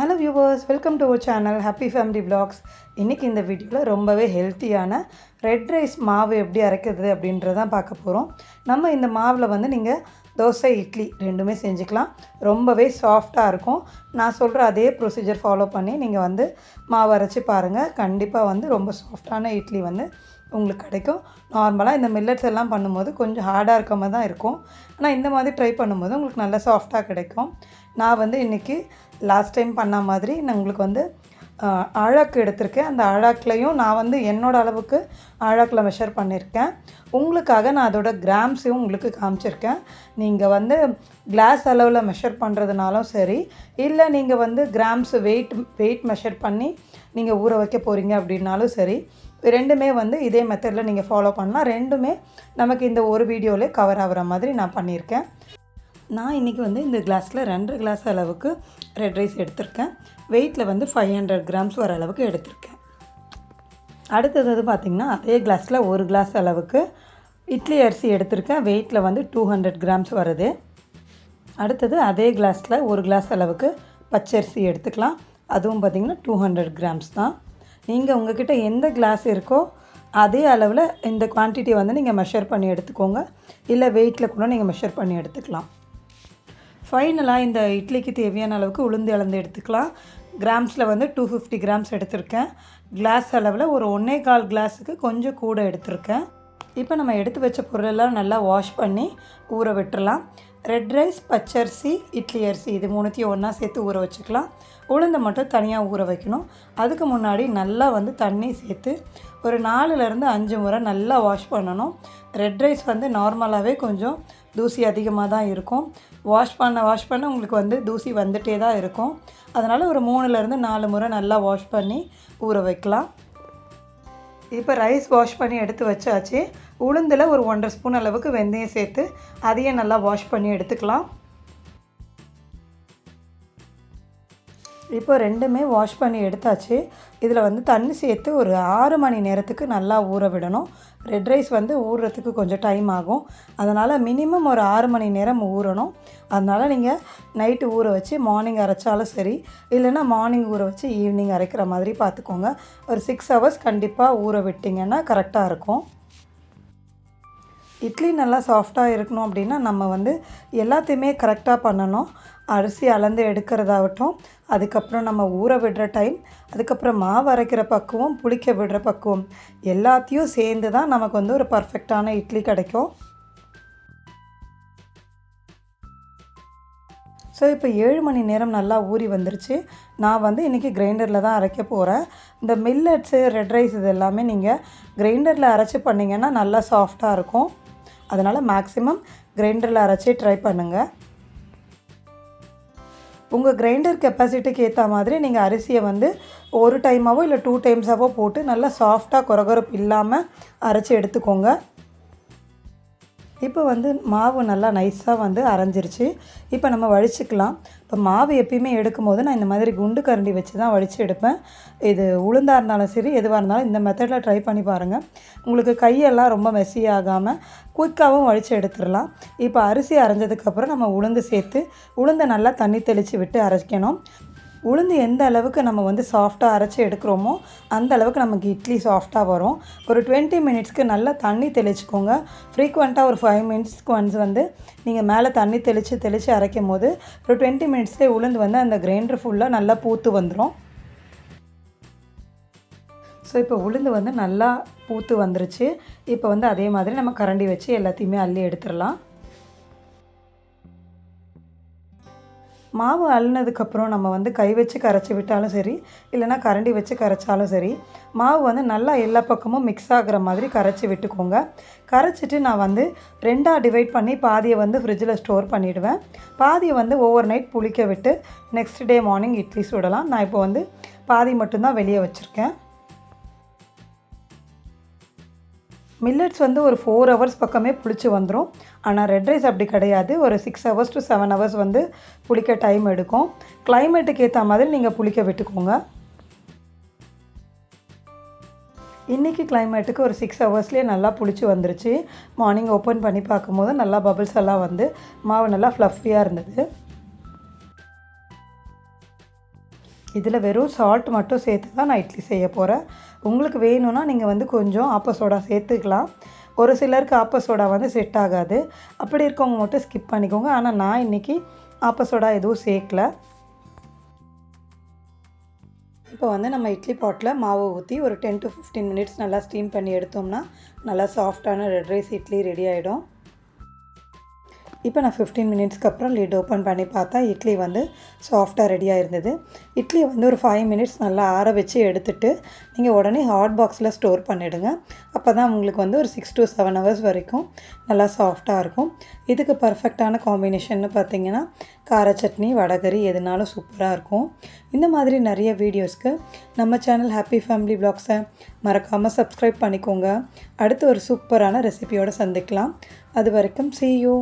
Hello viewers welcome to our channel happy family blogs இன்றைக்கி இந்த வீடியோவில் ரொம்பவே ஹெல்த்தியான ரெட் ரைஸ் மாவு எப்படி அரைக்கிறது அப்படின்றதான் பார்க்க போகிறோம் நம்ம இந்த மாவில் வந்து நீங்கள் தோசை இட்லி ரெண்டுமே செஞ்சுக்கலாம். ரொம்பவே சாஃப்டாக இருக்கும். நான் சொல்கிற அதே ப்ரொசீஜர் ஃபாலோ பண்ணி நீங்கள் வந்து மாவு அரைச்சி பாருங்கள் கண்டிப்பாக வந்து ரொம்ப சாஃப்டான இட்லி வந்து உங்களுக்கு கிடைக்கும். நார்மலாக இந்த மில்லட்ஸ் எல்லாம் பண்ணும்போது கொஞ்சம் ஹார்டாக இருக்க மாதிரி தான் இருக்கும். ஆனால் இந்த மாதிரி ட்ரை பண்ணும்போது உங்களுக்கு நல்லா சாஃப்டாக கிடைக்கும். நான் வந்து இன்றைக்கி லாஸ்ட் டைம் பண்ண மாதிரி நான் உங்களுக்கு வந்து அழக்கு எடுத்திருக்கேன். அந்த அழாக்குலையும் நான் வந்து என்னோட அளவுக்கு அழக்கில் மெஷர் பண்ணியிருக்கேன். உங்களுக்காக நான் அதோட கிராம்ஸையும் உங்களுக்கு காமிச்சிருக்கேன். நீங்கள் வந்து கிளாஸ் அளவில் மெஷர் பண்ணுறதுனாலும் சரி இல்லை நீங்கள் வந்து கிராம்ஸ் வெயிட் வெயிட் மெஷர் பண்ணி நீங்கள் ஊற வைக்க போகிறீங்க அப்படின்னாலும் சரி ரெண்டுமே வந்து இதே மெத்தடில் நீங்கள் ஃபாலோ பண்ணலாம். ரெண்டுமே நமக்கு இந்த ஒரு வீடியோவிலே கவர் ஆகிற மாதிரி நான் பண்ணியிருக்கேன். நான் இன்றைக்கி வந்து இந்த கிளாஸில் ரெண்டு கிளாஸ் அளவுக்கு ரெட் ரைஸ் எடுத்திருக்கேன். வெயிட்டில் வந்து ஃபைவ் ஹண்ட்ரட் கிராம்ஸ் வர அளவுக்கு எடுத்திருக்கேன். அடுத்தது வந்து பார்த்திங்கன்னா அதே கிளாஸில் ஒரு கிளாஸ் அளவுக்கு இட்லி அரிசி எடுத்திருக்கேன். வெயிட்டில் வந்து டூ ஹண்ட்ரட் கிராம்ஸ் வருது. அடுத்தது அதே கிளாஸில் ஒரு கிளாஸ் அளவுக்கு பச்சரிசி எடுத்துக்கலாம். அதுவும் பார்த்திங்கன்னா டூ ஹண்ட்ரட் கிராம்ஸ் தான். நீங்கள் உங்ககிட்ட எந்த கிளாஸ் இருக்கோ அதே அளவில் இந்த குவான்டிட்டியை வந்து நீங்கள் மெஷர் பண்ணி எடுத்துக்கோங்க. இல்லை வெயிட்டில் கூட நீங்கள் மெஷர் பண்ணி எடுத்துக்கலாம். ஃபைனலாக இந்த இட்லிக்கு தேவையான அளவுக்கு உளுந்து அளந்து எடுத்துக்கலாம். கிராம்ஸில் வந்து டூ ஃபிஃப்டி கிராம்ஸ் எடுத்திருக்கேன். கிளாஸ் அளவில் ஒரு ஒன்றே கால் கிளாஸுக்கு கொஞ்சம் கூட எடுத்திருக்கேன். இப்போ நம்ம எடுத்து வச்ச பொருளெல்லாம் நல்லா வாஷ் பண்ணி ஊற விட்டுறலாம். ரெட் ரைஸ் பச்சரிசி இட்லி அரிசி இது மூணுத்தையும் ஒன்றா சேர்த்து ஊற வச்சுக்கலாம். உளுந்தை மட்டும் தனியாக ஊற வைக்கணும். அதுக்கு முன்னாடி நல்லா வந்து தண்ணி சேர்த்து ஒரு நாலுலேருந்து அஞ்சு முறை நல்லா வாஷ் பண்ணணும். ரெட் ரைஸ் வந்து நார்மலாகவே கொஞ்சம் தூசி அதிகமாக தான் இருக்கும். வாஷ் பண்ண வாஷ் பண்ண உங்களுக்கு வந்து தூசி வந்துட்டே தான் இருக்கும். அதனால் ஒரு மூணுலேருந்து நாலு முறை நல்லா வாஷ் பண்ணி ஊற வைக்கலாம். இப்போ ரைஸ் வாஷ் பண்ணி எடுத்து வச்சாச்சு. உளுந்தில் ஒரு ஒன்றரை ஸ்பூன் அளவுக்கு வெந்தயம் சேர்த்து அதையே நல்லா வாஷ் பண்ணி எடுத்துக்கலாம். இப்போ ரெண்டுமே வாஷ் பண்ணி எடுத்தாச்சு. இதில் வந்து தண்ணி சேர்த்து ஒரு ஆறு மணி நேரத்துக்கு நல்லா ஊற விடணும். ரெட் ரைஸ் வந்து ஊறுறதுக்கு கொஞ்சம் டைம் ஆகும். அதனால் மினிமம் ஒரு ஆறு மணி நேரம் ஊறணும். அதனால் நீங்கள் நைட்டு ஊற வச்சு மார்னிங் அரைச்சாலும் சரி இல்லைன்னா மார்னிங் ஊற வச்சு ஈவினிங் அரைக்கிற மாதிரி பார்த்துக்கோங்க. ஒரு சிக்ஸ் ஹவர்ஸ் கண்டிப்பாக ஊற விட்டிங்கன்னா கரெக்டாக இருக்கும். இட்லி நல்லா சாஃப்டாக இருக்கணும் அப்படின்னா நம்ம வந்து எல்லாத்தையுமே கரெக்டாக பண்ணணும். அரிசி அளந்து எடுக்கிறதாகட்டும் அதுக்கப்புறம் நம்ம ஊற விடுற டைம் அதுக்கப்புறம் மாவு அரைக்கிற பக்குவம் புளிக்க விடுற பக்குவம் எல்லாத்தையும் சேர்ந்து தான் நமக்கு வந்து ஒரு பர்ஃபெக்டான இட்லி கிடைக்கும். ஸோ இப்போ ஏழு மணி நேரம் நல்லா ஊறி வந்துருச்சு. நான் வந்து இன்றைக்கி கிரைண்டரில் தான் அரைக்க போகிறேன் இந்த மில்லட்ஸு ரெட் ரைஸ் இது எல்லாமே நீங்கள் கிரைண்டரில் அரைச்சி பண்ணிங்கன்னா நல்லா சாஃப்டாக இருக்கும். அதனால் மேக்ஸிமம் கிரைண்டரில் அரைச்சி ட்ரை பண்ணுங்கள் உங்கள் கிரைண்டர் கெப்பாசிட்டிக்கு ஏற்ற மாதிரி நீங்கள் அரிசியை வந்து ஒரு டைமாவோ இல்லை டூ டைம்ஸாவோ போட்டு நல்லா சாஃப்டாக குறகுறப்பு இல்லாமல் அரைச்சி எடுத்துக்கோங்க. இப்போ வந்து மாவு நல்லா நைஸாக வந்து அரைஞ்சிருச்சு. இப்போ நம்ம வழிச்சிக்கலாம். இப்போ மாவு எப்பயுமே எடுக்கும் போது நான் இந்த மாதிரி குண்டு கரண்டி வச்சு தான் வழித்து எடுப்பேன். இது உளுந்தாக இருந்தாலும் சரி எதுவாக இருந்தாலும் இந்த மெத்தடில் ட்ரை பண்ணி பாருங்கள் உங்களுக்கு கையெல்லாம் ரொம்ப மெஸ்ஸி ஆகாமல் குயிக்காகவும் வழித்து எடுத்துடலாம். இப்போ அரிசி அரைஞ்சதுக்கப்புறம் நம்ம உளுந்து சேர்த்து உளுந்தை நல்லா தண்ணி தெளித்து விட்டு அரைக்கணும். உளுந்து எந்த அளவுக்கு நம்ம வந்து சாஃப்டாக அரைச்சி எடுக்கிறோமோ அந்த அளவுக்கு நமக்கு இட்லி சாஃப்டாக வரும். ஒரு டுவெண்ட்டி மினிட்ஸ்க்கு நல்லா தண்ணி தெளிச்சுக்கோங்க. ஃப்ரீக்வெண்ட்டாக ஒரு ஃபைவ் மினிட்ஸ்க்கு ஒன்ஸ் வந்து நீங்கள் மேலே தண்ணி தெளித்து தெளித்து அரைக்கும் போது ஒரு டுவெண்ட்டி மினிட்ஸ்லேயே உளுந்து வந்து அந்த கிரைண்டர் ஃபுல்லாக நல்லா பூத்து வந்துடும் ஸோ இப்போ உளுந்து வந்து நல்லா பூத்து வந்துருச்சு. இப்போ வந்து அதே மாதிரி நம்ம கரண்டி வச்சு எல்லாத்தையுமே அள்ளி எடுத்துடலாம் மாவு அள்ளினதுக்கப்புறம் நம்ம வந்து கை வச்சு கரைச்சி விட்டாலும் சரி இல்லைன்னா கரண்டி வச்சு கரைச்சாலும் சரி மாவு வந்து நல்லா எல்லா பக்கமும் மிக்ஸ் ஆகுற மாதிரி கரைச்சி விட்டுக்கோங்க. கரைச்சிட்டு நான் வந்து ரெண்டாக டிவைட் பண்ணி பாதியை வந்து ஃப்ரிட்ஜில் ஸ்டோர் பண்ணிவிடுவேன் பாதியை வந்து ஓவர் நைட் புளிக்க விட்டு நெக்ஸ்ட் டே மார்னிங் இட்லி சுடலாம். நான் இப்போ வந்து பாதி மட்டும்தான் வெளியே வச்சுருக்கேன். மில்லட்ஸ் வந்து ஒரு ஃபோர் ஹவர்ஸ் பக்கமே புளிச்சு வந்துடும் ஆனால் ரெட் ரைஸ் அப்படி கிடையாது. ஒரு six hours to seven hours வந்து புளிக்க டைம் எடுக்கும். கிளைமேட்டுக்கு ஏற்ற மாதிரி நீங்கள் புளிக்க விட்டுக்கோங்க. இன்றைக்கி கிளைமேட்டுக்கு ஒரு சிக்ஸ் ஹவர்ஸ்லேயே நல்லா புளிச்சு வந்துருச்சு. மார்னிங் ஓப்பன் பண்ணி பார்க்கும்போது நல்லா பபிள்ஸ் எல்லாம் வந்து மாவு நல்லா ஃப்ளஃபியாக இருந்தது. இதில் வெறும் சால்ட் மட்டும் சேர்த்து தான் நான் இட்லி செய்ய போகிறேன் உங்களுக்கு வேணும்னா நீங்கள் வந்து கொஞ்சம் ஆப்ப சோடா சேர்த்துக்கலாம். ஒரு சிலருக்கு ஆப்ப சோடா வந்து செட் ஆகாது. அப்படி இருக்கவங்க மட்டும் ஸ்கிப் பண்ணிக்கோங்க. ஆனால் நான் இன்றைக்கி ஆப்ப சோடா எதுவும் சேர்க்கல. இப்போ வந்து நம்ம இட்லி பாட்டில் மாவு ஊற்றி ஒரு டென் டு ஃபிஃப்டீன் மினிட்ஸ் நல்லா ஸ்டீம் பண்ணி எடுத்தோம்னா நல்லா சாஃப்டான ரெட் ரைஸ் இட்லி ரெடி ஆகிடும் இப்போ நான் ஃபிஃப்டீன் மினிட்ஸ்க்கு அப்புறம் லிட் ஓப்பன் பண்ணி பார்த்தா இட்லி வந்து சாஃப்டாக ரெடியாக இருந்தது இட்லி வந்து ஒரு ஃபைவ் மினிட்ஸ் நல்லா ஆற வச்சு எடுத்துட்டு நீங்கள் உடனே ஹாட் பாக்ஸில் ஸ்டோர் பண்ணிவிடுங்க அப்போ தான் உங்களுக்கு வந்து ஒரு சிக்ஸ் டு செவன் ஹவர்ஸ் வரைக்கும் நல்லா சாஃப்டாக இருக்கும். இதுக்கு பர்ஃபெக்டான காம்பினேஷன்னு பார்த்தீங்கன்னா கார சட்னி வடகரி எதுனாலும் சூப்பராக இருக்கும். இந்த மாதிரி நிறைய வீடியோஸ்க்கு நம்ம சேனல் ஹாப்பி ஃபேமிலி பிளாக்ஸை மறக்காமல் சப்ஸ்கிரைப் பண்ணிக்கோங்க. அடுத்து ஒரு சூப்பரான ரெசிபியோடு சந்திக்கலாம். அது வரைக்கும் சி யூ